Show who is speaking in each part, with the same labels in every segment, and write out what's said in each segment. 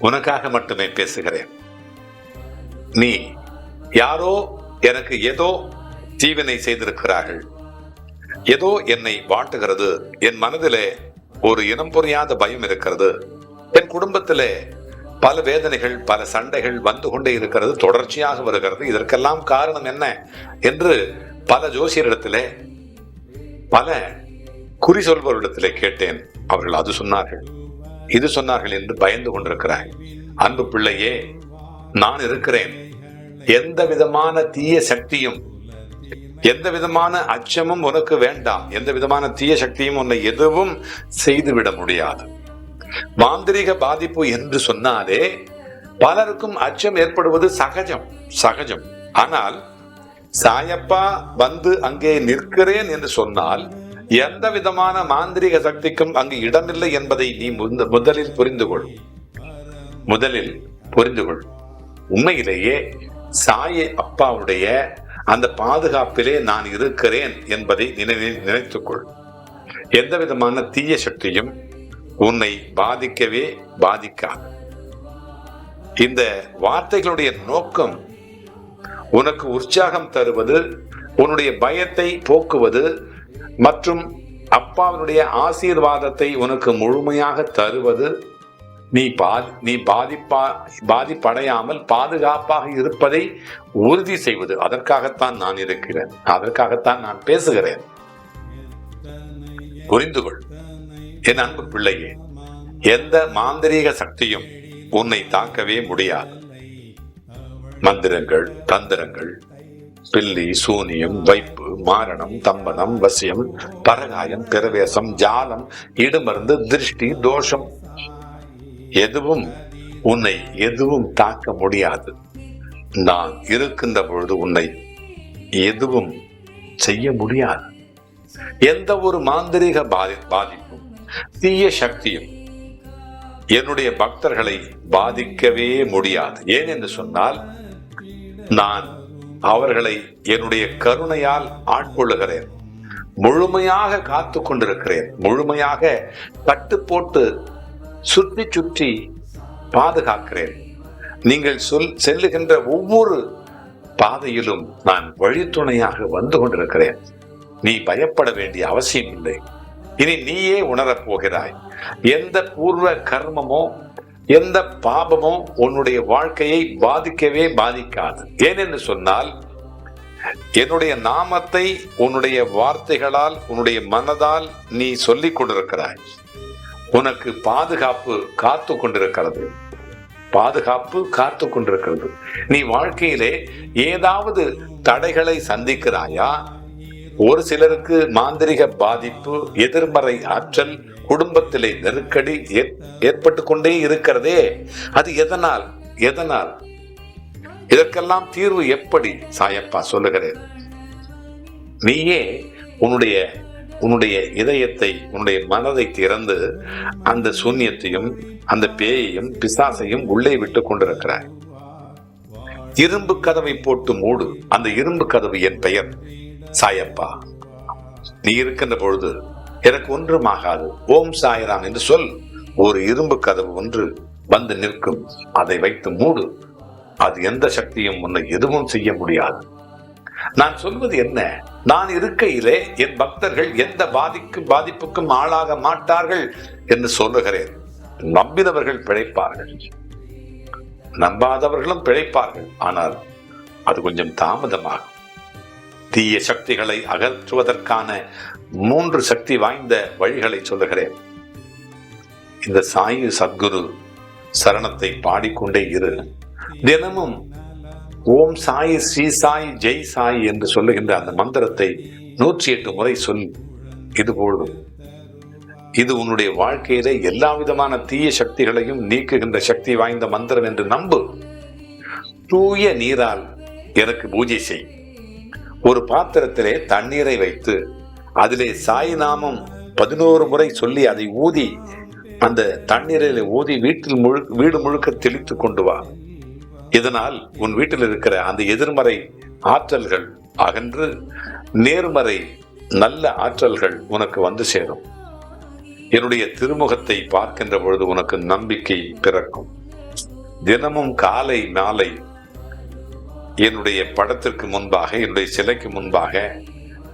Speaker 1: உனக்காக மட்டுமே பேசுகிறேன். நீ யாரோ எனக்கு ஏதோ தீவினை செய்திருக்கிறார்கள். ஏதோ என்னை வாட்டுகிறது. என் மனதிலே ஒரு இனம் புரியாத பயம் இருக்கிறது. என் குடும்பத்திலே பல வேதனைகள் பல சண்டைகள் வந்து கொண்டே இருக்கிறது. தொடர்ச்சியாக வருகிறது. இதற்கெல்லாம் காரணம் என்ன என்று பல ஜோசியரிடத்திலே பல குறி சொல்பவரிடத்திலே கேட்டேன். அவர்கள் அது சொன்னார்கள். இது சொன்னார்கள் என்று பயந்து கொண்டிருக்கிறார்கள் அன்பு பிள்ளையே நான் இருக்கிறேன். எந்த விதமான தீய சக்தியும் எந்த விதமான அச்சமும் உனக்கு வேண்டாம். எந்த விதமான தீய சக்தியும் உன்னை எதுவும் செய்துவிட முடியாது. மாந்திரிக பாதிப்பு என்று சொன்னாலே பலருக்கும் அச்சம் ஏற்படுவது சகஜம் சகஜம். ஆனால் சாயப்பா வந்து அங்கே நிற்கிறேன் என்று சொன்னால் எந்த விதமான மாந்திரிக சக்திக்கும் அங்கு இடமில்லை என்பதை நீ முதலில் புரிந்து கொள் முதலில் புரிந்து கொள் உண்மையிலேயே சாய அப்பாவுடைய அந்த பாதுகாப்பிலே நான் இருக்கிறேன் என்பதை நினை நினைத்துக்கொள். எந்த விதமான தீய சக்தியும் உன்னை பாதிக்கவே பாதிக்காது. இந்த வார்த்தைகளுடைய நோக்கம் உனக்கு உற்சாகம் தருவது உன்னுடைய பயத்தை போக்குவது மற்றும் அப்பாவினுடைய ஆசீர்வாதத்தை உனக்கு முழுமையாக தருவது நீ பா நீ பாதிப்பா பாதிப்படையாமல் பாதுகாப்பாக இருப்பதை உறுதி செய்வது. அதற்காகத்தான் நான் இருக்கிறேன். அதற்காகத்தான் நான் பேசுகிறேன். புரிந்து கொள். என் அன்பு பிள்ளையே எந்த மாந்திரீக சக்தியும் உன்னை தாக்கவே முடியாது. மந்திரங்கள் தந்திரங்கள் பில்லி சூனியம் வைப்பு மாரணம் தம்பனம் வசியம் பரகாயம் பிரவேசம் ஜாலம் இடுமருந்து திருஷ்டி தோஷம். எதுவும் உன்னை எதுவும் தாக்க முடியாது. நான் இருக்கின்ற பொழுது உன்னை எதுவும் செய்ய முடியாது. எந்த ஒரு மாந்திரீக பாதி பாதிப்பும் தீய சக்தியும் என்னுடைய பக்தர்களை பாதிக்கவே முடியாது. ஏன் என்று சொன்னால் நான் அவர்களை என்னுடைய கருணையால் ஆட்கொள்ளுகிறேன். முழுமையாக காத்து கொண்டிருக்கிறேன். முழுமையாக கட்டு போட்டு சுற்றி சுற்றி பாதுகாக்கிறேன். நீங்கள் சொல் செல்லுகின்ற ஒவ்வொரு பாதையிலும் நான் வழித்துணையாக வந்து கொண்டிருக்கிறேன். நீ பயப்பட வேண்டிய அவசியம் இல்லை இனி நீயே உணரப் போகிறாய். எந்த பூர்வ கர்மமோ எந்த பாபமும் உன்னுடைய வாழ்க்கையை பாதிக்கவே பாதிக்காது. ஏனென்று சொன்னால் என்னுடைய நாமத்தை உன்னுடைய வார்த்தைகளால் உன்னுடைய மனதால் நீ சொல்லிக் கொண்டிருக்கிறாய். உனக்கு பாதுகாப்பு காத்து கொண்டிருக்கிறது. பாதுகாப்பு காத்து கொண்டிருக்கிறது. நீ வாழ்க்கையிலே ஏதாவது தடைகளை சந்திக்கிறாயா? ஒரு சிலருக்கு மாந்திரிக பாதிப்பு எதிர்மறை ஆற்றல் குடும்பத்திலே நெருக்கடி ஏற்- ஏற்பட்டு கொண்டே இருக்கிறதே. அது எதனால்? எதனால்? இதற்கெல்லாம் தீர்வு எப்படி? சாயப்பா சொல்லுகிறேன். நீயே உன்னுடைய உன்னுடைய இதயத்தை உன்னுடைய மனதை திறந்து அந்த சூன்யத்தையும் அந்த பேயையும் பிசாசையும் உள்ளே விட்டு கொண்டிருக்கிறாய். இரும்பு கதவை போட்டு மூடு. அந்த இரும்பு கதவு என் பெயர். சாயப்பா நீ இருக்கின்ற பொழுது எனக்கு ஒன்றும் ஆகாது ஓம் சாயராம் என்று சொல். ஒரு இரும்பு கதவு ஒன்று வந்து நிற்கும். அதை வைத்து மூடு. அது எந்த சக்தியும் உன்னை எதுவும் செய்ய முடியாது. நான் சொல்வது என்ன? நான் இருக்கையிலே என் பக்தர்கள் எந்த பாதிக்கும் பாதிப்புக்கும் ஆளாக மாட்டார்கள் என்று சொல்லுகிறேன். நம்பினவர்கள் பிழைப்பார்கள். நம்பாதவர்களும் பிழைப்பார்கள். ஆனால் அது கொஞ்சம் தாமதமாகும். தீய சக்திகளை அகற்றுவதற்கான மூன்று சக்தி வாய்ந்த வழிகளை சொல்லுகிறேன். இந்த சாயி சத்குரு சரணத்தை பாடிக்கொண்டே இரு. தினமும் ஓம் சாய் ஸ்ரீ சாய் ஜெய் சாய் என்று சொல்லுகின்ற அந்த மந்திரத்தை நூற்றி எட்டு முறை சொல் இது போதும் இது உன்னுடைய வாழ்க்கையிலே எல்லா விதமான தீய சக்திகளையும் நீக்குகின்ற சக்தி வாய்ந்த மந்திரம் என்று நம்பு. தூய நீரால் எனக்கு பூஜை செய். ஒரு பாத்திரத்திலே தண்ணீரை வைத்து அதிலே சாய்நாமம் பதினோரு முறை சொல்லி அதை ஊதி அந்த தண்ணீரில் ஊதி வீட்டில் முழு வீடு முழுக்க தெளித்து கொண்டு வா. இதனால் உன் வீட்டில் இருக்கிற அந்த எதிர்மறை ஆற்றல்கள் அகன்று நேர்மறை நல்ல ஆற்றல்கள் உனக்கு வந்து சேரும். என்னுடைய திருமுகத்தை பார்க்கின்ற பொழுது உனக்கு நம்பிக்கை பிறக்கும். தினமும் காலை மாலை என்னுடைய படத்திற்கு முன்பாக என்னுடைய சிலைக்கு முன்பாக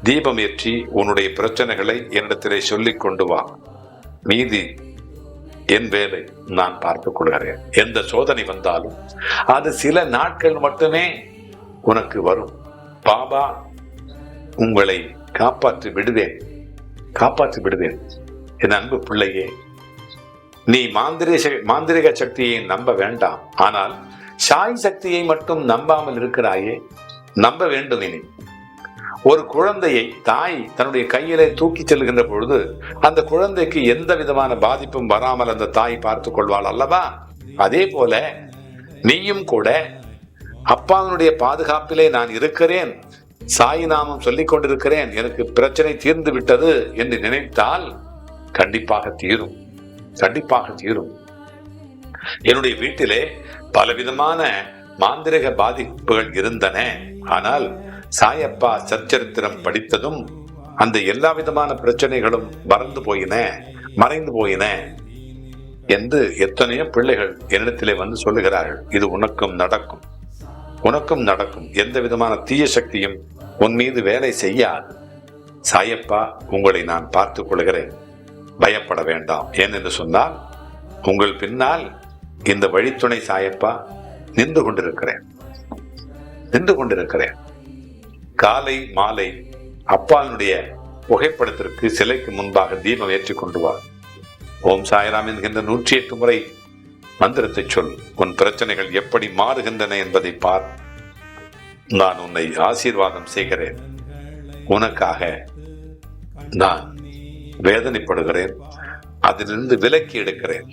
Speaker 1: தீபம் ஏற்றி உன்னுடைய பிரச்சனைகளை என்னிடத்திலே சொல்லிக் கொண்டு வா. மீதி என் வேலை நான் பார்த்துக் கொள்கிறேன். எந்த சோதனை வந்தாலும் அது சில நாட்கள் மட்டுமே உனக்கு வரும். பாபா உங்களை காப்பாற்றி விடுவேன். காப்பாற்றி விடுவேன். என் அன்பு பிள்ளையே நீ மாந்திரிக மாந்திரிக சக்தியை நம்ப வேண்டாம். ஆனால் சாய் சக்தியை மட்டும் நம்பாமல் இருக்கிறாயே? நம்ப வேண்டும் இனி. ஒரு குழந்தையை தாய் தன்னுடைய கையிலே தூக்கி செல்கின்ற பொழுது அந்த குழந்தைக்கு எந்த விதமான பாதிப்பும் வராமல் அந்த தாய் பார்த்து கொள்வாள் அல்லவா? அதே போல நீயும் கூட அப்பாவினுடைய பாதுகாப்பிலே நான் இருக்கிறேன் சாய் நாமம் சொல்லிக் கொண்டிருக்கிறேன் எனக்கு பிரச்சனை தீர்ந்து விட்டது என்று நினைத்தால் கண்டிப்பாக தீரும். கண்டிப்பாக தீரும். என்னுடைய வீட்டிலே பலவிதமான மாந்திரிக பாதிப்புகள் இருந்தன. ஆனால் சாயப்பா சச்சரித்திரம் படித்ததும் அந்த எல்லா விதமான பிரச்சனைகளும் மறந்து போயின மறைந்து போயின என்று எத்தனையோ பிள்ளைகள் என்னிடத்திலே வந்து சொல்லுகிறார்கள். இது உனக்கும் நடக்கும். உனக்கும் நடக்கும். எந்த விதமான தீய சக்தியும் உன் மீது வேலை செய்யாது. சாயப்பா உங்களை நான் பார்த்துக் கொள்கிறேன். பயப்பட வேண்டாம். ஏனென்று சொன்னால் உங்கள் பின்னால் இந்த வழித்துணை சாயப்பா நின்று கொண்டிருக்கிறேன். நின்று கொண்டிருக்கிறேன். காலை மாலை அப்பாவினுடைய புகைப்படத்திற்கு சிலைக்கு முன்பாக தீபம் ஏற்றி கொண்டு வா. ஓம் சாய்ராம் என்கின்ற நூற்றி எட்டு முறை மந்திரத்தை சொல். உன் பிரச்சனைகள் எப்படி மாறுகின்றன என்பதை பார். நான் உன்னை ஆசீர்வாதம் செய்கிறேன். உனக்காக நான் வேதனைப்படுகிறேன். அதிலிருந்து விலக்கி எடுக்கிறேன்.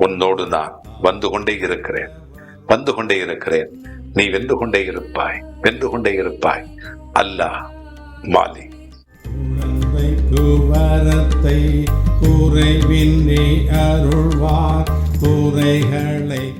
Speaker 1: உன்னோடு நான் வந்து கொண்டே இருக்கிறேன். வந்து கொண்டே இருக்கிறேன். நீ வென்று கொண்டே இருப்பாய். வென்று கொண்டே இருப்பாய். அல்லாஹ் மாலி.
Speaker 2: குழந்தைக்கு வரத்தை குறைவின்றி அருள்வார். குறைகளை